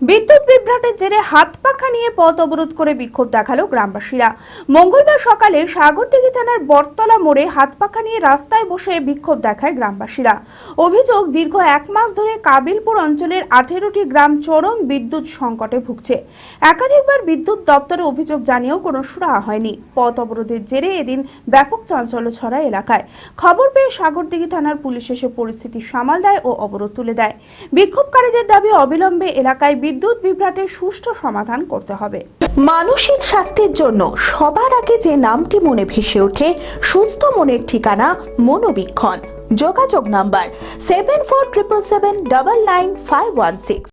বিদ্যুৎ বিভ্রাটের জেরে হাত পাখা নিয়ে পথ অবরোধ করে বিক্ষোভ দেখাল গ্রামবাসীরা। মঙ্গলবার সকালে সাগরদিঘি থানার বটতলা মোড়ে হাত পাখা নিয়ে রাস্তায় বসে বিক্ষোভ দেখায় গ্রামবাসীরা। অভিযোগ, দীর্ঘ এক মাস ধরে কাবিলপুর অঞ্চলের আঠেরোটি গ্রাম চরম বিদ্যুৎ সংকটে ভুগছে। একাধিকবার বিদ্যুৎ দপ্তরে অভিযোগ জানিয়েও কোনো সুরাহা হয়নি। পথ অবরোধের জেরে এদিন ব্যাপক চাঞ্চল্য ছড়ায় এলাকায়। খবর পেয়ে সাগরদিঘি থানার পুলিশ এসে পরিস্থিতি সামাল দেয় ও অবরোধ তুলে দেয়। বিক্ষোভকারীদের দাবি, অবিলম্বে এলাকায় বিদ্যুৎ বিভ্রাটের সুষ্ঠু সমাধান করতে হবে। মানসিক স্বাস্থ্যের জন্য সবার আগে যে নামটি মনে ভেসে ওঠে সুস্থ মনের ঠিকানা মনোবীক্ষণ। যোগাযোগ number seven four triple seven double nine five one six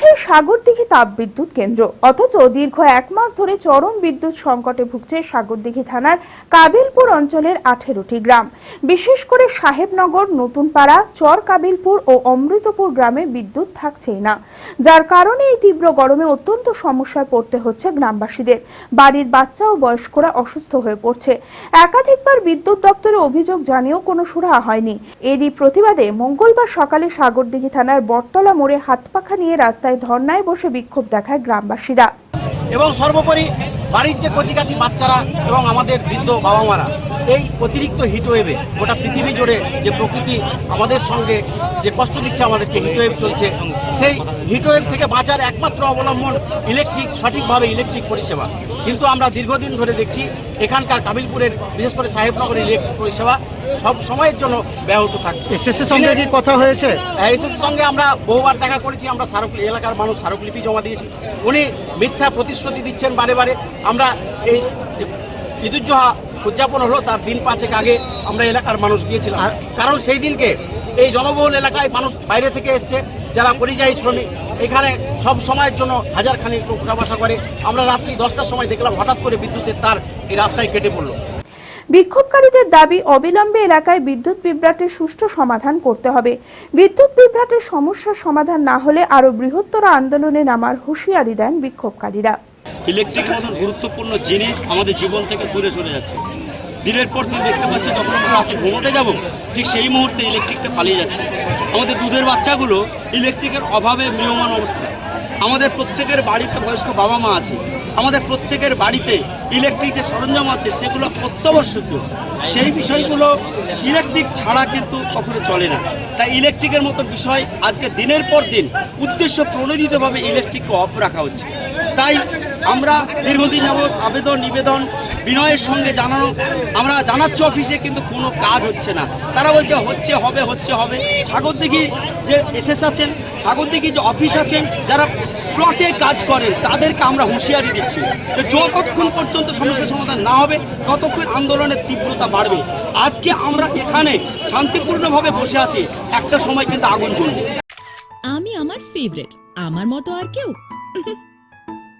পাশে সাগরদিঘি তাপবিদ্যুৎ কেন্দ্র। অথচ দীর্ঘ এক মাস ধরে চরম বিদ্যুৎ সংকটে ভুগছে সাগরদিঘি থানার কাবিলপুর অঞ্চলের আঠেরোটি গ্রাম। বিশেষ করে সাহেবনগর, নতুনপাড়া চর কাবিলপুর ও অমৃতপুর গ্রামে বিদ্যুৎ থাকছেই না। যার কারণে এই তীব্র গরমে অত্যন্ত সমস্যায় পড়তে হচ্ছে গ্রামবাসীদের। বাড়ির বাচ্চা ও বয়স্করা অসুস্থ হয়ে পড়ছে। একাধিকবার বিদ্যুৎ দপ্তরে অভিযোগ জানিয়েও কোনো সুরাহা হয়নি। এরই প্রতিবাদে মঙ্গলবার সকালে সাগরদিঘি থানার বটতলা মোড়ে হাতপাখা নিয়ে রাস্তায় ধর্নায় বসে বিক্ষোভ দেখায় গ্রামবাসীরা। এবং সর্বোপরি বাড়ির যে কচিকাচি বাচ্চারা এবং আমাদের বৃদ্ধ বাবা মারা এই অতিরিক্ত হিটওয়েভে গোটা পৃথিবী জুড়ে যে প্রকৃতি আমাদের সঙ্গে যে কষ্ট দিচ্ছে আমাদেরকে হিটওয়েভ চলছে সেই হিটওয়েভ থেকে বাঁচার একমাত্র অবলম্বন ইলেকট্রিক সঠিকভাবে ইলেকট্রিক পরিষেবা। কিন্তু আমরা দীর্ঘদিন ধরে দেখছি এখানকার কাবিলপুরের বিশেষ করে সাহেবনগরের ইলেকট্রিক পরিষেবা সব সময়ের জন্য ব্যাহত থাকছে। এসএসের সঙ্গে কি কথা হয়েছে? এসএস সঙ্গে আমরা বহুবার দেখা করেছি আমরা স্মারক এলাকার মানুষ স্মারকলিপি জমা দিয়েছি। উনি মিথ্যা প্রতিশ্রুতি দিচ্ছেন বারে বারে। আমরা এই ঈদুজ্জোহা উদযাপন হলো তার দিন পাঁচেক আগে আমরা এলাকার মানুষ গিয়েছিলাম। কারণ সেই দিনকে এই জনবহুল এলাকায় মানুষ বাইরে থেকে এসছে যারা পরিযায়ী শ্রমিক এখানে সব সময়ের জন্য হাজার খানিক লোক উঠা করে। আমরা রাত্রি দশটার সময় দেখলাম হঠাৎ করে বিদ্যুতের তার এই রাস্তায় কেটে পড়ল। বিক্ষোভকারীদের দাবি অবিলম্বে এলাকায় বিদ্যুৎ বিভ্রাটের সুষ্ঠু সমাধান করতে হবে। বিদ্যুৎ বিভ্রাটের সমস্যার সমাধান না হলে আরও বৃহত্তর আন্দোলনে নামার হুঁশিয়ারি দেন বিক্ষোভকারীরা। ইলেকট্রিক মতন গুরুত্বপূর্ণ জিনিস আমাদের জীবন থেকে দূরে সরে যাচ্ছে। দিনের পর দিন দেখতে পাচ্ছি যখন আমরা রাতে ঘুমোতে যাব, ঠিক সেই মুহূর্তে ইলেকট্রিকটা পালিয়ে যাচ্ছে। আমাদের দুধের বাচ্চাগুলো ইলেকট্রিকের অভাবে ম্রিয়মান অবস্থায়। আমাদের প্রত্যেকের বাড়িতে বয়স্ক বাবা মা আছে। আমাদের প্রত্যেকের বাড়িতে ইলেকট্রিক যে সরঞ্জাম আছে, সেগুলো অত্যাবশ্যকীয়। সেই বিষয়গুলো ইলেকট্রিক ছাড়া কিন্তু কখনো চলে না। তাই ইলেকট্রিকের মতো বিষয় আজকে দিনের পর দিন উদ্দেশ্য প্রণোদিতভাবে ইলেকট্রিককে অফ রাখা হচ্ছে। তাই আমরা দীর্ঘদিন যাবৎ আবেদন, নিবেদন, বিনয়ের সঙ্গে জানানো, আমরা জানাচ্ছি অফিসে, কিন্তু কোনো কাজ হচ্ছে না। তারা বলছে, হচ্ছে, হবে হচ্ছে, হবে। সাগরদিঘি যে এসএস আছেন সাগরদিঘি যে অফিস আছেন, যারা প্লটে কাজ করেন তাদেরকে আমরা হুঁশিয়ারি দিচ্ছি। যে যতক্ষণ পর্যন্ত সমস্যার সমাধান না হবে, ততক্ষণ আন্দোলনের তীব্রতা বাড়বে। আজকে আমরা এখানে শান্তিপূর্ণভাবে বসে আছি, একটা সময় কিন্তু আগুন জ্বলবে। আমি আমার ফেভারিট আমার মতো আর কেউ?